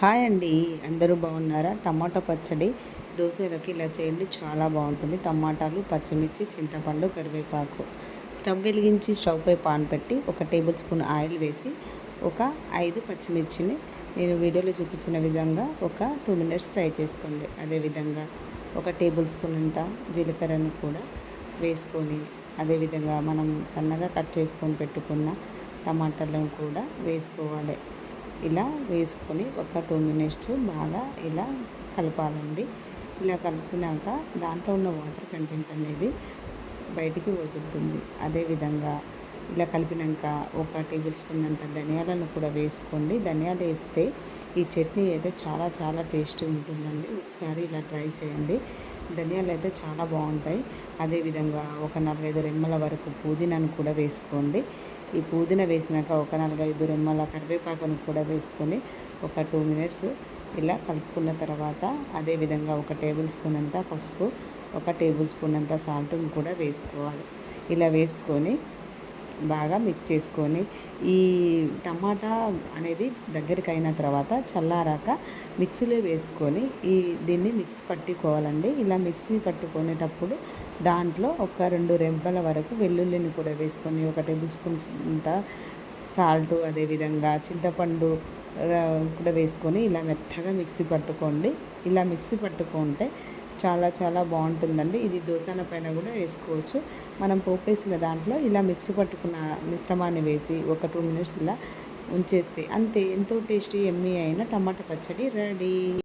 Hi అండి. అందరూ బాగున్నారా? టమాటా పచ్చడి దోశలకి ఇలా చేయండి చాలా బాగుంటుంది. టమాటాలు పచ్చిమిర్చి చింతపండు కరివేపాకు. స్టవ్ వెలిగించి స్టవ్పై పాన్ పెట్టి ఒక టేబుల్ స్పూన్ ఆయిల్ వేసి ఒక ఐదు పచ్చిమిర్చిని నేను వీడియోలో చూపించిన విధంగా ఒక టూ మినిట్స్ ఫ్రై చేసుకోండి. అదేవిధంగా ఒక టేబుల్ స్పూన్ అంత జీలకర్రను కూడా వేసుకొని అదేవిధంగా మనం సన్నగా కట్ చేసుకొని పెట్టుకున్న టమాటాలను కూడా వేసుకోవాలి. ఇలా వేసుకొని ఒక టూ మినిట్స్ బాగా ఇలా కలపాలండి. ఇలా కలిపినాక దాంట్లో ఉన్న వాటర్ కంటెంట్ అనేది బయటికి వదులుతుంది. అదేవిధంగా ఇలా కలిపినాక ఒక టేబుల్ స్పూన్ అంత ధనియాలను కూడా వేసుకోండి. ధనియాలు వేస్తే ఈ చట్నీ అయితే చాలా చాలా టేస్టీ ఉంటుందండి. ఒకసారి ఇలా ట్రై చేయండి. ధనియాలు అయితే చాలా బాగుంటాయి. అదేవిధంగా ఒక నాలుగైదు రెమ్మల వరకు పుదీనాను కూడా వేసుకోండి. ఈ పుదీనా వేసినాక ఒక నాలుగైదు రెమ్మల కరివేపాకును కూడా వేసుకొని ఒక టూ మినిట్స్ ఇలా కలుపుకున్న తర్వాత అదేవిధంగా ఒక టేబుల్ స్పూన్ అంత పసుపు ఒక టేబుల్ స్పూన్ అంత సాల్ట్ని కూడా వేసుకోవాలి. ఇలా వేసుకొని బాగా మిక్స్ చేసుకొని ఈ టమాటా అనేది దగ్గరికి అయిన తర్వాత చల్లారాక మిక్సీలో వేసుకొని ఈ దీన్ని మిక్స్ పట్టుకోవాలండి. ఇలా మిక్సీ పట్టుకునేటప్పుడు దాంట్లో ఒక రెండు రెబ్బల వరకు వెల్లుల్లిని కూడా వేసుకొని ఒక టేబుల్ స్పూన్స్ ఇంత సాల్ట్ అదేవిధంగా చింతపండు కూడా వేసుకొని ఇలా మెత్తగా మిక్సీ పట్టుకోండి. ఇలా మిక్సీ పట్టుకుంటే చాలా చాలా బాగుంటుందండి. ఇది దోసాన పైన కూడా వేసుకోవచ్చు. మనం పోపేసిన దాంట్లో ఇలా మిక్సీ పట్టుకున్న మిశ్రమాన్ని వేసి ఒక టూ మినిట్స్ ఇలా ఉంచేస్తే అంతే. ఎంతో టేస్టీ ఎమ్మీ అయిన టమాటా పచ్చడి రెడీ.